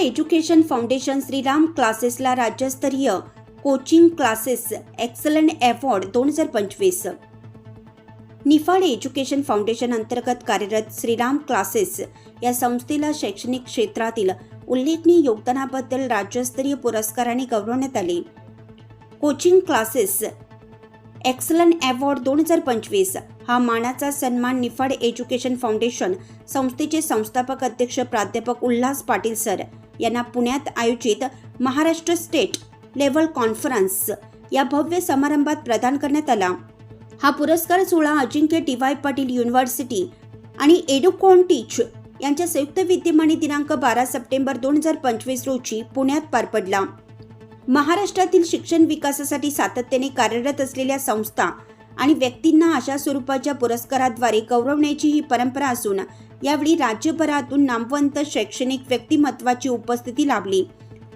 Education foundation Shriram क्लासेसला राज्यस्तरीय coaching classes excellent award दोन हजार पंचवीस. निफाड एज्युकेशन फाउंडेशन अंतर्गत कार्यरत श्रीराम क्लासेस या संस्थेला शैक्षणिक क्षेत्रातील उल्लेखनीय योगदानाबद्दल राज्यस्तरीय पुरस्काराने गौरवण्यात आले. कोचिंग क्लासेस एक्सलंट अवॉर्ड दोन हजार पंचवीस हा मानाचा सन्मान निफाड एज्युकेशन फाउंडेशन संस्थेचे संस्थापक अध्यक्ष प्राध्यापक उल्हास पाटील सर यांना पुण्यात आयोजित महाराष्ट्र स्टेट लेव्हल कॉन्फरन्स या भव्य समारंभात प्रदान करण्यात आला. हा पुरस्कार सोहळा Ajinkya D Y Patil university आणि एडुकॉन टीच यांच्या संयुक्त विद्यमाने दिनांक बारा सप्टेंबर दोन हजार पंचवीस रोजी पुण्यात पार पडला. महाराष्ट्रातील शिक्षण विकासासाठी सातत्याने कार्यरत असलेल्या संस्था आणि व्यक्तींना अशा स्वरूपाच्या पुरस्काराद्वारे गौरवण्याची ही परंपरा असून यावेळी राज्यभरातून नामवंत शैक्षणिक व्यक्तिमत्वाची उपस्थिती लाभली.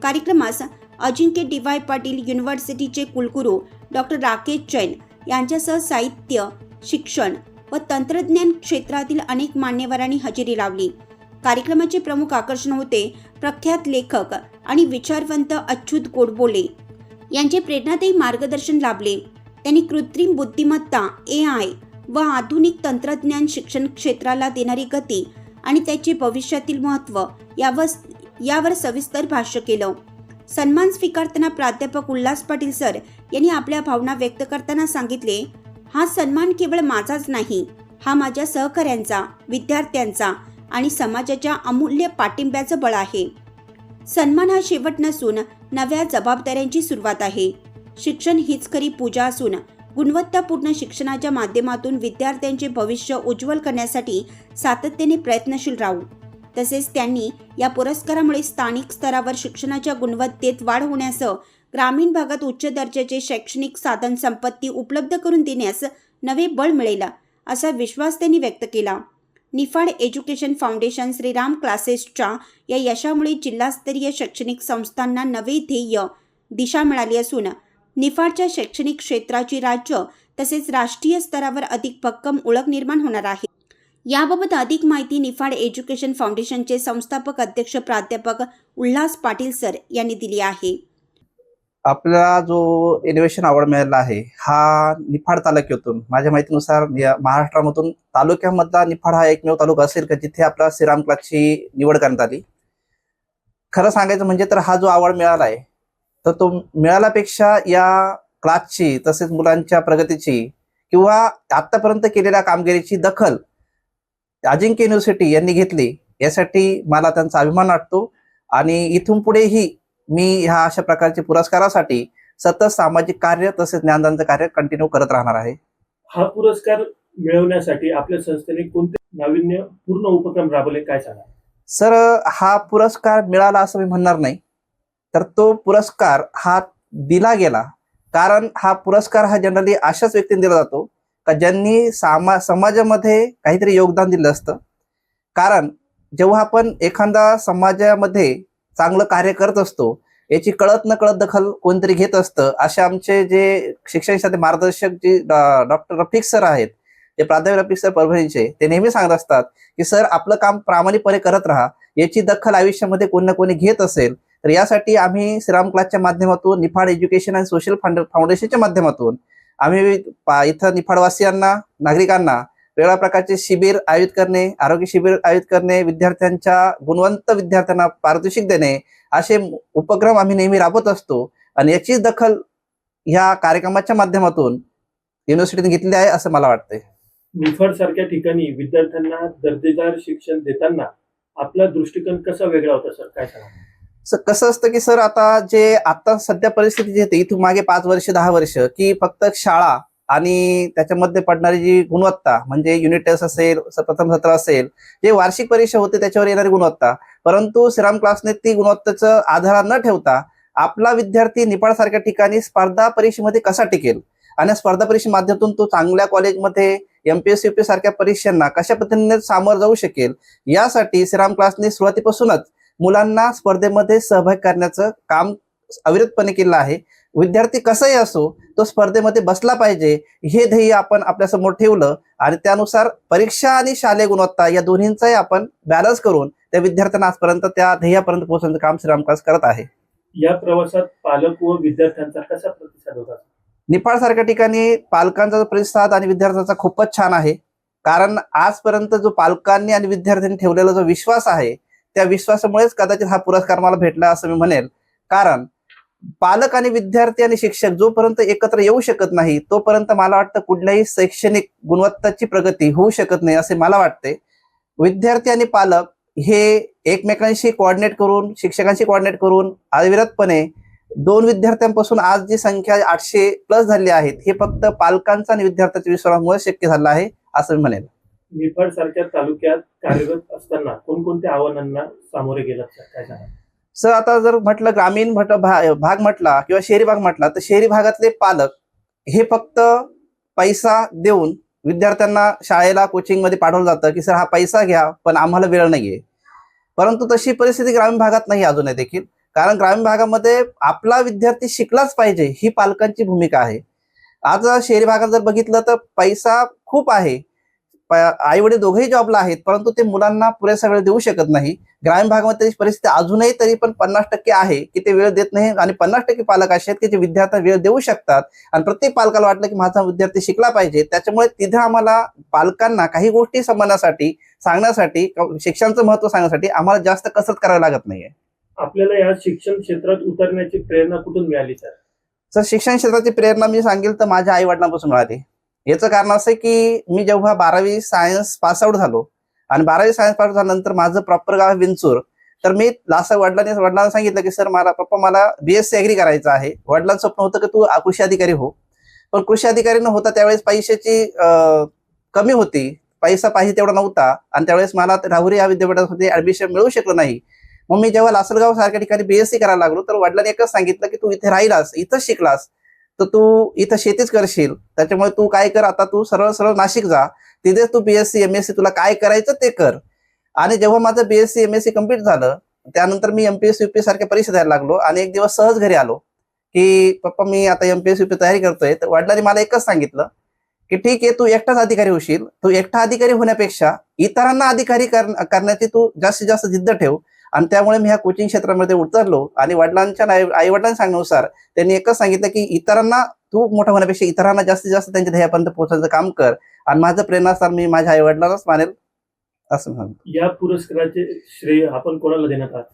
कार्यक्रमास अजिंक्य डी वाय पाटील युनिव्हर्सिटीचे कुलगुरू डॉक्टर राकेश जैन यांच्यासह साहित्य शिक्षण व तंत्रज्ञान क्षेत्रातील अनेक मान्यवरांनी हजेरी लावली. कार्यक्रमाचे प्रमुख आकर्षण होते प्रख्यात लेखक आणि विचारवंत अच्युत गोडबोले. यांचे प्रेरणादायी मार्गदर्शन लाभले. त्यांनी कृत्रिम बुद्धिमत्ता ए आय व आधुनिक तंत्रज्ञान शिक्षण क्षेत्राला देणारी गती आणि त्याचे भविष्यातील महत्त्व यावर यावर सविस्तर भाष्य केलं. सन्मान स्वीकारताना प्राध्यापक उल्हास पाटील सर यांनी आपल्या भावना व्यक्त करताना सांगितले हा सन्मान केवळ माझाच नाही हा माझ्या सहकाऱ्यांचा विद्यार्थ्यांचा आणि समाजाच्या अमूल्य पाठिंब्याचं बळ आहे. सन्मान हा शेवट नसून नव्या जबाबदाऱ्यांची सुरुवात आहे. शिक्षण हीच खरी पूजा असून गुणवत्तापूर्ण शिक्षणाच्या माध्यमातून विद्यार्थ्यांचे भविष्य उज्ज्वल करण्यासाठी सातत्याने प्रयत्नशील राहू. तसेच त्यांनी या पुरस्कारामुळे स्थानिक स्तरावर शिक्षणाच्या गुणवत्तेत वाढ होण्यासह ग्रामीण भागात उच्च दर्जाचे शैक्षणिक साधन संपत्ती उपलब्ध करून देण्यास नवे बळ मिळेल असा विश्वास त्यांनी व्यक्त केला. निफाड एज्युकेशन फाउंडेशन श्रीराम क्लासेसच्या या यशामुळे जिल्हास्तरीय शैक्षणिक संस्थांना नवे ध्येय दिशा मिळाली असून निफाडच्या शैक्षणिक क्षेत्राची राज्य तसेच राष्ट्रीय स्तरावर अधिक भक्कम ओळख निर्माण होणार आहे. याबाबत अधिक माहिती निफाड एज्युकेशन फाउंडेशनचे संस्थापक अध्यक्ष प्राध्यापक उल्हास पाटील सर यांनी दिली आहे. आपला जो इनोव्हेशन अवॉर्ड मिळाला आहे हा निफाड तालुक्यातून माझ्या माहितीनुसार या महाराष्ट्रामधून तालुक्यामधला निफाड हा एकमेव तालुका असेल का जिथे आपला श्रीराम क्लासची निवड करण्यात आली. खरं सांगायचं म्हणजे तर हा जो अवॉर्ड मिळाला आहे तर तो मिळाल्यापेक्षा या क्लासची तसेच मुलांच्या प्रगतीची किंवा आतापर्यंत केलेल्या कामगिरीची दखल अजिंक्य युनिव्हर्सिटी यांनी घेतली यासाठी मला त्यांचा अभिमान वाटतो. आणि इथून पुढेही मी ह्या अशा प्रकारच्या पुरस्कारासाठी सतत सामाजिक कार्य तसेच ज्ञानदानचं कार्य कंटिन्यू करत राहणार आहे. हा पुरस्कार मिळवण्यासाठी आपल्या संस्थेने कोणते नाविन्य पूर्ण उपक्रम राबवले काय सांगा सर हा पुरस्कार मिळाला असं मी म्हणणार नाही. तर तो पुरस्कार हा दिला गेला. कारण हा पुरस्कार हा जनरली अशाच व्यक्तींना दिला जातो का ज्यांनी सामा समाजामध्ये काहीतरी योगदान दिलं असतं. कारण जेव्हा आपण एखादा समाजामध्ये चांगलं कार्य करत असतो याची कळत न कळत दखल कोणतरी घेत असतं असे आमचे जे शिक्षण मार्गदर्शक जे डॉक्टर रफिक सर आहेत जे प्राध्यापक रफिक सर परभणीचे ते नेहमी सांगत असतात की सर आपलं काम प्रामाणिकपणे करत राहा. याची दखल आयुष्यामध्ये कोणी ना कोणी घेत असेल तर यासाठी आम्ही श्रीराम क्लासच्या माध्यमातून निफाड एज्युकेशन अँड सोशल फाउंडेशनच्या माध्यमातून आम्ही इथं निफाडवासियांना नागरिकांना वेगळ्या प्रकारचे शिबिर आयोजित करणे आरोग्य शिबिर आयोजित करणे विद्यार्थ्यांच्या गुणवंत विद्यार्थ्यांना पारितोषिक देणे असे उपक्रम आम्ही नेहमी राबवत असतो. आणि याचीच दखल ह्या कार्यक्रमाच्या माध्यमातून युनिव्हर्सिटीने घेतली आहे असं मला वाटतंय. निफाड सारख्या ठिकाणी विद्यार्थ्यांना दर्जेदार शिक्षण देताना आपला दृष्टिकोन कसा वेगळा होता सर? काय सांगा कसं असतं की सर आता जे आता सध्या परिस्थिती जी येते इथून मागे पाच वर्ष दहा वर्ष की फक्त शाळा आणि त्याच्यामध्ये पडणारी जी गुणवत्ता म्हणजे युनिट टेस्ट असेल प्रथम सत्र असेल जे वार्षिक परीक्षा होते त्याच्यावर येणारी गुणवत्ता. परंतु श्रीराम क्लासने ती गुणवत्तेचं आधार न ठेवता आपला विद्यार्थी निपाड सारख्या ठिकाणी स्पर्धा परीक्षेमध्ये कसा टिकेल? आणि स्पर्धा परीक्षे माध्यमातून तो चांगल्या कॉलेजमध्ये एमपीएस युपीएस सारख्या परीक्षांना कशा पद्धतीने सामोरं जाऊ शकेल? यासाठी श्रीराम क्लासने सुरुवातीपासूनच मुलांना स्पर्धेमध्ये सहभाग करण्याचं काम अविरतपणे केलं आहे. विद्यार्थी कसंही असो तो स्पर्धेमध्ये बसला पाहिजे हे ध्येय आपण आपल्यासमोर ठेवलं आणि त्यानुसार परीक्षा आणि शालेय गुणवत्ता या दोन्हींचाही आपण बॅलन्स करून त्या विद्यार्थ्यांना आजपर्यंत त्या ध्येयापर्यंत पोहोचण्याचं काम श्रीरामकास करत आहे. या प्रवासात पालक व विद्यार्थ्यांचा कसा प्रतिसाद होता? निफाड सारख्या ठिकाणी पालकांचा जो प्रतिसाद आणि विद्यार्थ्यांचा खूपच छान आहे. कारण आजपर्यंत जो पालकांनी आणि विद्यार्थ्यांनी ठेवलेला जो विश्वास आहे त्या विश्वासामुळेच कदाचित हा पुरस्कार मला भेटला असं मी म्हणेल. कारण पालक आणि विद्यार्थी आणि शिक्षक जोपर्यंत एकत्र येऊ शकत नाही तोपर्यंत मला वाटतं कुठल्याही शैक्षणिक गुणवत्ताची प्रगती होऊ शकत नाही असे मला वाटते. विद्यार्थी आणि पालक हे एकमेकांशी कोऑर्डिनेट करून शिक्षकांशी कोऑर्डिनेट करून अविरतपणे दोन विद्यार्थ्यांपासून आज जी संख्या आठशे प्लस झाली आहेत हे फक्त पालकांचा आणि विद्यार्थ्यांच्या विश्वासामुळे शक्य झालं आहे असं मी म्हणेल. निफाड सारख्या तालुक्यात कार्यरत असताना कोणकोणत्या आव्हानांना सामोरे गेलात सर? काय सांगा सर आता जर म्हटलं ग्रामीण म्हट भा- भाग म्हटला किंवा शहरी भाग म्हटला तर शहरी भागातले पालक हे फक्त पैसा देऊन विद्यार्थ्यांना शाळेला कोचिंगमध्ये पाठवलं जातं की सर हा पैसा घ्या पण आम्हाला वेळ नाहीये. परंतु तशी परिस्थिती ग्रामीण भागात नाही अजूनही देखील. कारण ग्रामीण भागामध्ये आपला विद्यार्थी शिकलाच पाहिजे ही पालकांची भूमिका आहे. आज शहरी भागात जर बघितलं तर पैसा खूप आहे. आई वडील दोघेही जॉबला आहेत परंतु ते मुलांना पुरेसा वेळ देऊ शकत नाही. ग्रामीण भागामध्ये तशी परिस्थिती अजूनही तरी पण पन्नास टक्के आहे की ते वेळ देत नाही आणि पन्नास टक्के पालक असे आहेत की जे विद्यार्थ्यांना वेळ देऊ शकतात. आणि प्रत्येक पालकाला वाटलं की माझा विद्यार्थी शिकला पाहिजे. त्याच्यामुळे तिथे आम्हाला पालकांना काही गोष्टी समजण्यासाठी सांगण्यासाठी शिक्षणाचं महत्त्व सांगण्यासाठी आम्हाला जास्त कसरत करावी लागत नाहीये. आपल्याला या शिक्षण क्षेत्रात उतरण्याची प्रेरणा कुठून मिळाली सर? तर शिक्षण क्षेत्राची प्रेरणा मी सांगेल तर माझ्या आई वडिलांपासून मिळाली. याचं कारण असं की मी जेव्हा बारावी सायन्स पास आउट झालो आणि बारावी सायन्स पास झाल्यानंतर माझं प्रॉपर गाव विंचूर तर मी लासा वडिलांनी वडिलांना सांगितलं की सर मला पप्पा मला बीएससी अॅग्री करायचं आहे. वडिलांचं स्वप्न होतं की तू कृषी अधिकारी हो. पण कृषी अधिकारी न होता त्यावेळेस पैशाची कमी होती. पैसा पाहिजे तेवढा नव्हता. आणि त्यावेळेस मला राहुरी या विद्यापीठामध्ये ऍडमिशन मिळू शकलं नाही. मग मी जेव्हा लासलगाव सारख्या ठिकाणी बीएससी करायला लागलो तर वडिलांनी एकच सांगितलं की तू इथे राहिलास इथंच शिकलास. तर तू इथं शेतीच करशील. त्याच्यामुळे तू काय कर आता तू सरळ सरळ नाशिक जा. तिथेच तू बीएससी एमएससी तुला काय करायचं ते कर. आणि जेव्हा माझं बीएससी एमएससी कंप्लीट झालं त्यानंतर मी एमपीएस युपी सारख्या परीक्षा द्यायला लागलो आणि एक दिवस सहज घरी आलो. की पप्पा मी आता एमपीएससी युपी तयारी करतोय. तर वडिलांनी मला एकच सांगितलं की ठीक आहे तू एकटाच अधिकारी होशील. तू एकटा अधिकारी होण्यापेक्षा इतरांना अधिकारी करण्याची तू जास्तीत जास्त जिद्द ठेव. आणि त्यामुळे मी ह्या कोचिंग क्षेत्रामध्ये उतरलो. आणि वडिलांच्या आई वडिलांच्या सांगण्यानुसार त्यांनी एकच सांगितलं की इतरांना तू मोठा होण्यापेक्षा इतरांना जास्तीत जास्त त्यांच्या ध्येयापर्यंत पोहोचण्याचं काम कर. आणि माझं प्रेरणास्थान मी माझ्या आई वडिलांनाच मानेल असं म्हणतो या पुरस्काराचे श्रेय आपण कोणाला देण्यात आहात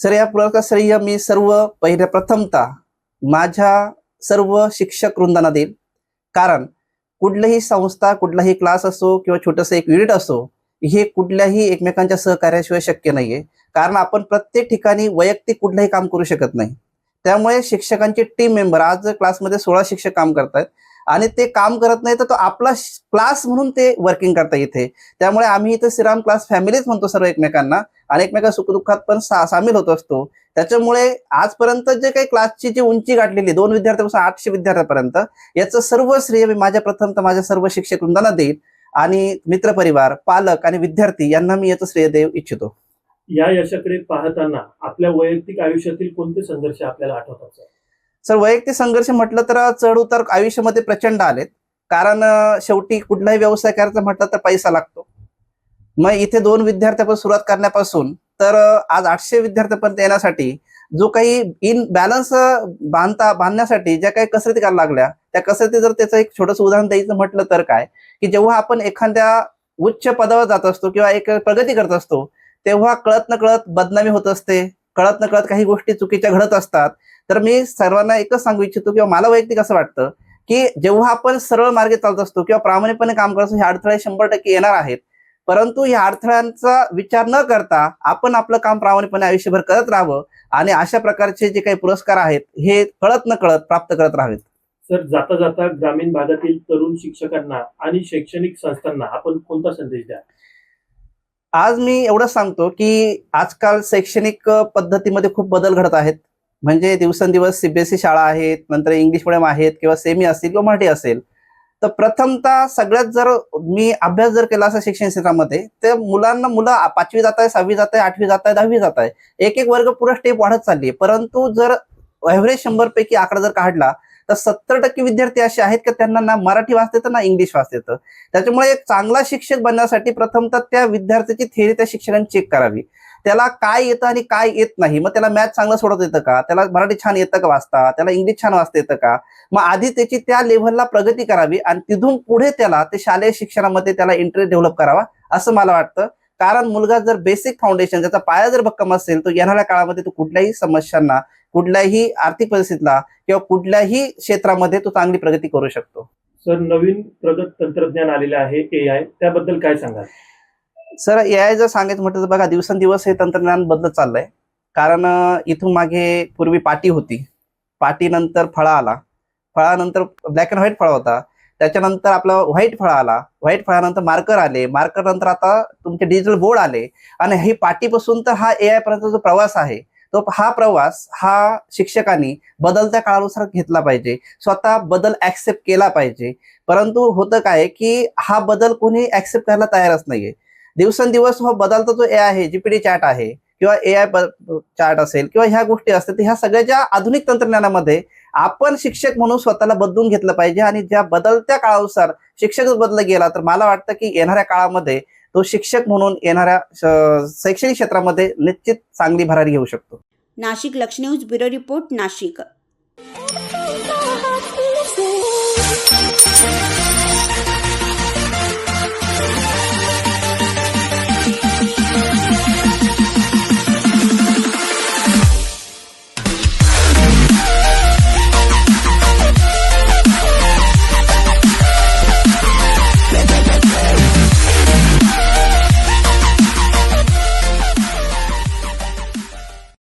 सर या पुरस्कार श्रेय मी सर्व पहिल्या प्रथमता माझ्या सर्व शिक्षक वृंदांना देईल कारण कुठलीही संस्था कुठलाही क्लास असो किंवा छोटंसं एक युनिट असो हे कुठल्याही एकमेकांच्या सहकार्याशिवाय शक्य नाहीये. कारण आपण प्रत्येक ठिकाणी वैयक्तिक कुठलंही काम करू शकत नाही. त्यामुळे शिक्षकांचे टीम मेंबर आज क्लासमध्ये सोळा शिक्षक काम करतात आणि ते काम करत नाही तर तो आपला क्लास म्हणून ते वर्किंग करता इथे. त्यामुळे आम्ही इथे श्रीराम क्लास फॅमिलीच म्हणतो सर्व एकमेकांना. आणि एकमेका सुखदुःखात पण सा सामील होत असतो. त्याच्यामुळे आजपर्यंत जे काही क्लासची जी उंची गाठलेली दोन विद्यार्थ्यापासून आठशे विद्यार्थ्यापर्यंत याचं सर्व श्रेय मी माझ्या प्रथम माझ्या सर्व शिक्षक वृंदांना देईल आणि मित्रपरिवार पालक आणि विद्यार्थी यांना मी याचं श्रेय देऊ इच्छितो. या यशाकडे पाहताना आपल्या वैयक्तिक आयुष्यातील कोणते संघर्ष आपल्याला आठवतात सर? सर वैयक्तिक संघर्ष म्हटलं तर चढ उतार आयुष्यामध्ये प्रचंड आलेत. कारण शेवटी कुठलाही व्यवसाय करायचा म्हटलं तर पैसा लागतो. मग इथे दोन विद्यार्थ्यापासून सुरुवात करण्यापासून तर आज आठशे विद्यार्थ्यापर्यंत येण्यासाठी जो काही इन बॅलन्स बांधता बांधण्यासाठी ज्या काही कसरती करायला लागल्या त्या कसरती जर त्याचं एक छोटस उदाहरण द्यायचं म्हटलं तर काय? की जेव्हा आपण एखाद्या उच्च पदावर जात असतो किंवा एक प्रगती करत असतो तेव्हा कळत न कळत बदनामी होत असते कळत न कळत काही गोष्टी चुकीच्या घडत असतात. तर मी सर्वांना एकच सांगू इच्छितो किंवा मला वैयक्तिक असं वाटतं की जेव्हा आपण सरळ मार्गे चालत असतो किंवा प्रामाणिकपणे काम करत असतो हे अडथळे शंभर टक्के येणार आहेत. परंतु या अडथळ्यांचा विचार न करता आपण आपलं काम प्रामाणिकपणे आयुष्यभर करत राहावं आणि अशा प्रकारचे जे काही पुरस्कार आहेत हे कळत न कळत प्राप्त करत राहावेत. सर जाता जाता ग्रामीण भागातील तरुण शिक्षकांना आणि शैक्षणिक संस्थांना आपण कोणता संदेश द्या आज मी एवढंच सांगतो की आजकाल शैक्षणिक पद्धतीमध्ये खूप बदल घडत आहेत. म्हणजे दिवसेंदिवस सीबीएसई शाळा आहेत नंतर इंग्लिश मिडियम आहेत किंवा सेमी असतील किंवा मराठी असेल. तर प्रथमतः सगळ्यात जर मी अभ्यास जर केला असा शिक्षण क्षेत्रामध्ये तर मुलांना मुलं पाचवी जात आहे सहावी जात आहे आठवी जात आहे दहावी जात आहे एक एक वर्ग पुढे स्टेप वाढत चालली आहे. परंतु जर एव्हरेज शंभर पैकी आकडा जर काढला तर सत्तर टक्के विद्यार्थी असे आहेत की त्यांना ना मराठी वाचता येतं ना इंग्लिश वाचता येतं? त्याच्यामुळे एक चांगला शिक्षक बनण्यासाठी प्रथमतः त्या विद्यार्थ्याची थेरी त्या शिक्षकांनी चेक करावी. त्याला काय येतं आणि काय येत नाही? मग त्याला मॅथ चांगलं सोडवता येतं का? त्याला मराठी छान येतं का वाचता? त्याला इंग्लिश छान वाचता येतं का? मग आधी त्याची त्या लेव्हलला प्रगती करावी आणि तिथून पुढे त्याला ते शालेय शिक्षणामध्ये त्याला इंटरेस्ट डेव्हलप करावा असं मला वाटतं. कारण मुलगा जर बेसिक फाउंडेशन ज्याचा पाया जर भक्कम असेल तर येणाऱ्या काळामध्ये तो कुठल्याही समस्यांना कुठल्याही आर्थिक परिस्थितीला किंवा कुठल्याही क्षेत्रामध्ये तो चांगली प्रगती करू शकतो. सर नवीन प्रगत तंत्रज्ञान आलेलं आहे ए आय त्याबद्दल काय सांगाल? सर ए आय जर सांगायचं म्हटलं तर बघा दिवसेंदिवस हे तंत्रज्ञान बदलत चाललंय. कारण इथून मागे पूर्वी पाटी होती. पाटीनंतर फळा आला. फळानंतर ब्लॅक अँड व्हाईट फळा होता. त्याच्यानंतर आपला व्हाईट फळा आला. व्हाईट फळानंतर मार्कर आले. मार्कर नंतर आता तुमचे डिजिटल बोर्ड आले. आणि ही पाटीपासून तर हा ए आय पर्यंत जो प्रवास आहे तो हा प्रवास हा शिक्षकांनी बदलत्या काळानुसार घेतला पाहिजे. स्वतः बदल ऍक्सेप्ट केला पाहिजे. परंतु होतं काय की हा बदल कोणी ऍक्सेप्ट करायला तयारच नाहीये. दिवसेंदिवस हा बदलता जो ए आहे जीपीडी चॅट आहे किंवा ए आय चार्ट असेल किंवा ह्या गोष्टी असतील तर ह्या सगळ्याच्या आधुनिक तंत्रज्ञानामध्ये आपण शिक्षक म्हणून स्वतःला बदलून घेतलं पाहिजे आणि ज्या बदलत्या काळानुसार शिक्षकच बदलला गेला तर मला वाटतं की येणाऱ्या काळामध्ये तो शिक्षक म्हणून येणाऱ्या श- शैक्षणिक क्षेत्रामध्ये निश्चित चांगली भरारी घेऊ शकतो. नाशिक लक्ष न्यूज ब्युरो रिपोर्ट नाशिक.